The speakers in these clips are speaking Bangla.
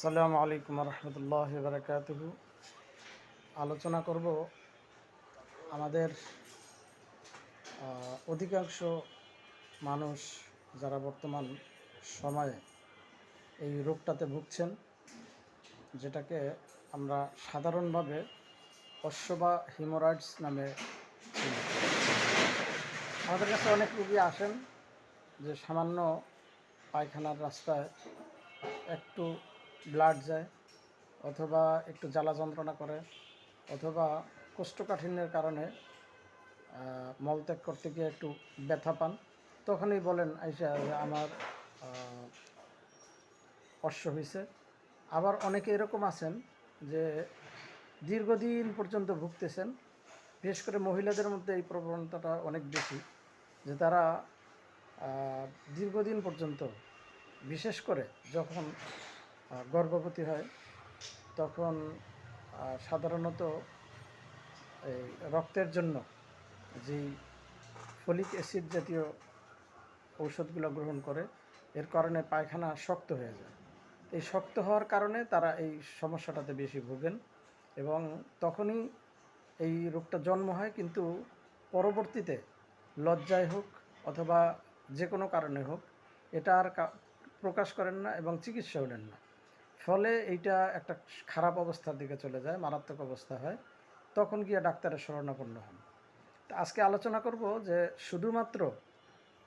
আসসালামু আলাইকুম রহমতুল্লাহ বারকাতুহু আলোচনা করব আমাদের অধিকাংশ মানুষ যারা বর্তমান সময়ে এই রোগটাতে ভুগছেন, যেটাকে আমরা সাধারণভাবে অশ্ব বা হিমোরয়েডস নামে আমাদের কাছে অনেক রুগী আসেন যে সামান্য পায়খানার রাস্তায় একটু ব্লাড যায়, অথবা একটু জ্বালা যন্ত্রণা করে, অথবা কোষ্ঠকাঠিন্যের কারণে মলত্যাগ করতে গিয়ে একটু ব্যথা পান, তখনই বলেন, আইসা, আমার অশ্ব হয়েছে আবার অনেকে এরকম আছেন যে দীর্ঘদিন পর্যন্ত ভুগতেছেন, বিশেষ করে মহিলাদের মধ্যে এই প্রবণতাটা অনেক বেশি, যে তারা দীর্ঘদিন পর্যন্ত, বিশেষ করে যখন গর্ভবতী হয়, তখন সাধারণত এই রক্তের জন্য যেই ফলিক অ্যাসিড জাতীয় ঔষধগুলো গ্রহণ করে, এর কারণে পায়খানা শক্ত হয়ে যায়। এই শক্ত হওয়ার কারণে তারা এই সমস্যাটাতে বেশি ভোগেন এবং তখনই এই রোগটা জন্ম হয়, কিন্তু পরবর্তীতে লজ্জায় হোক অথবা যে কোনো কারণে হোক, এটা আর প্রকাশ করেন না এবং চিকিৎসাও নেন না। ফলে এইটা একটা খারাপ অবস্থার দিকে চলে যায়, মারাত্মক অবস্থা হয়। তখন গিয়ে ডাক্তারের শরণাপন্ন হন। তা আজকে আলোচনা করব যে শুধুমাত্র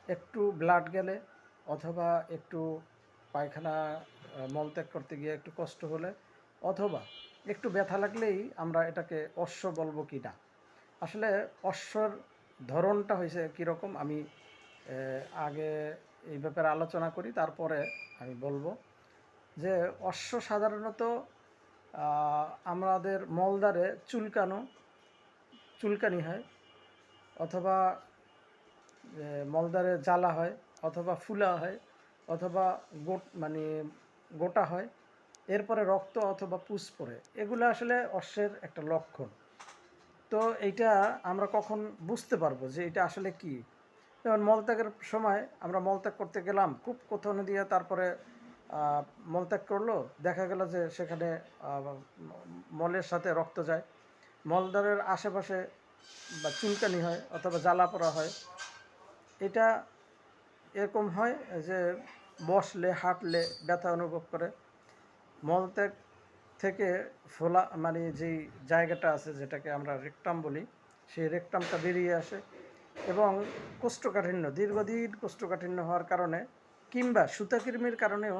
একটু ব্লাড গেলে অথবা একটু পায়খানা মলত্যাগ করতে গিয়ে একটু কষ্ট হলে অথবা একটু ব্যথা লাগলেই আমরা এটাকে অশ্ব বলব কি না? আসলে অশ্বর ধরনটা হয়েছে কীরকম আমি আগে এই ব্যাপারে আলোচনা করি, তারপরে আমি বলব। যে অশ্ব সাধারণত আমাদের মলদারে চুলকানো, চুলকানি হয়, অথবা মলদারে জ্বালা হয়, অথবা ফুলা হয়, অথবা গোট মানে গোটা হয়, এরপরে রক্ত অথবা পুষ পড়ে। এগুলো আসলে অশ্বের একটা লক্ষণ। তো এইটা আমরা কখন বুঝতে পারব যে এটা আসলে কি? যেমন মলত্যাগের সময় আমরা মলত্যাগ করতে গেলাম খুব কোথাও দিয়ে তারপরে মলত্যাগ করল। দেখা গেল যে সেখানে মলের সাথে রক্ত যায়। মলদ্বারের আশেপাশে বা চুলকানি হয় অথবা জ্বালা পড়া হয়। এটা এরকম হয় যে বসলে, হাঁটলে ব্যথা অনুভব করে। মলত্যাগ থেকে ফোলা মানে যেই জায়গাটা আছে, যেটাকে আমরা রেকটাম বলি, সেই রেকটামটা বেরিয়ে আসে এবং কোষ্ঠকাঠিন্য, দীর্ঘদিন কোষ্ঠকাঠিন্য হওয়ার কারণে কিংবা সুতাকৃমির কারণেও